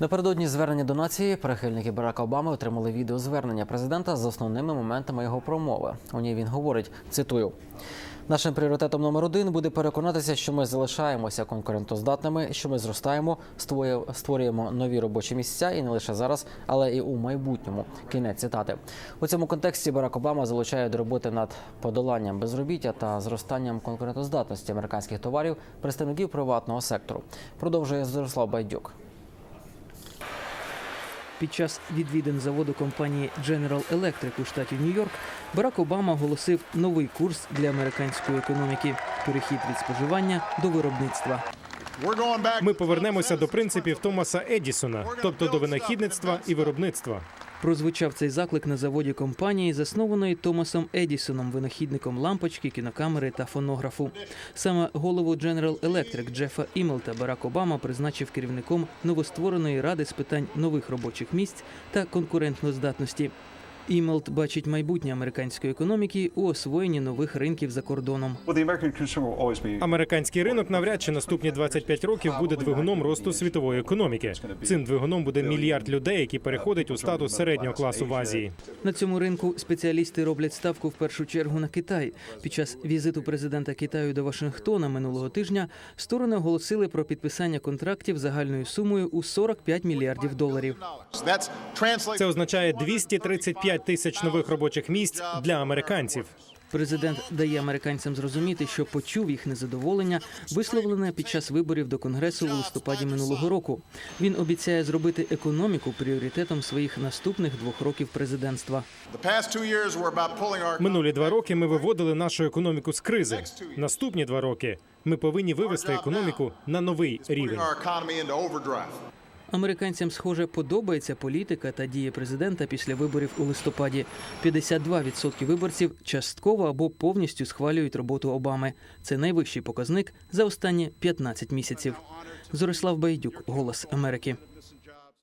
Напередодні звернення до нації прихильники Барака Обами отримали відеозвернення президента з основними моментами його промови. У ній він говорить: цитую. Нашим пріоритетом номер один буде переконатися, що ми залишаємося конкурентоздатними, що ми зростаємо, створює- створюємо нові робочі місця і не лише зараз, але і у майбутньому. Кінець цитати у цьому контексті Барак Обама залучає до роботи над подоланням безробіття та зростанням конкурентоздатності американських товарів представників приватного сектору. Продовжує Зорослав Байдюк. Під час відвідин заводу компанії General Electric у штаті Нью-Йорк Барак Обама оголосив новий курс для американської економіки перехід від споживання до виробництва. Ми повернемося до принципів Томаса Едісона, тобто до винахідництва і виробництва. Прозвучав цей заклик на заводі компанії, заснованої Томасом Едісоном, винахідником лампочки, кінокамери та фонографу. Саме голову General Electric Джефа Імелта Барак Обама призначив керівником новоствореної ради з питань нових робочих місць та конкурентноздатності. Імелт бачить майбутнє американської економіки у освоєнні нових ринків за кордоном. Американський ринок навряд чи наступні 25 років буде двигуном росту світової економіки. Цим двигуном буде мільярд людей, які переходять у статус середнього класу в Азії. На цьому ринку спеціалісти роблять ставку в першу чергу на Китай. Під час візиту президента Китаю до Вашингтона минулого тижня сторони оголосили про підписання контрактів загальною сумою у 45 мільярдів доларів. Це означає 235 тисяч нових робочих місць для американців. Президент дає американцям зрозуміти, що почув їх незадоволення, висловлене під час виборів до конгресу у листопаді минулого року. Він обіцяє зробити економіку пріоритетом своїх наступних двох років президентства. Минулі два роки ми виводили нашу економіку з кризи. Наступні два роки ми повинні вивести економіку на новий рівень. Американцям, схоже, подобається політика та дії президента після виборів у листопаді. 52% виборців частково або повністю схвалюють роботу Обами. Це найвищий показник за останні 15 місяців. Зорислав Байдюк, Голос Америки.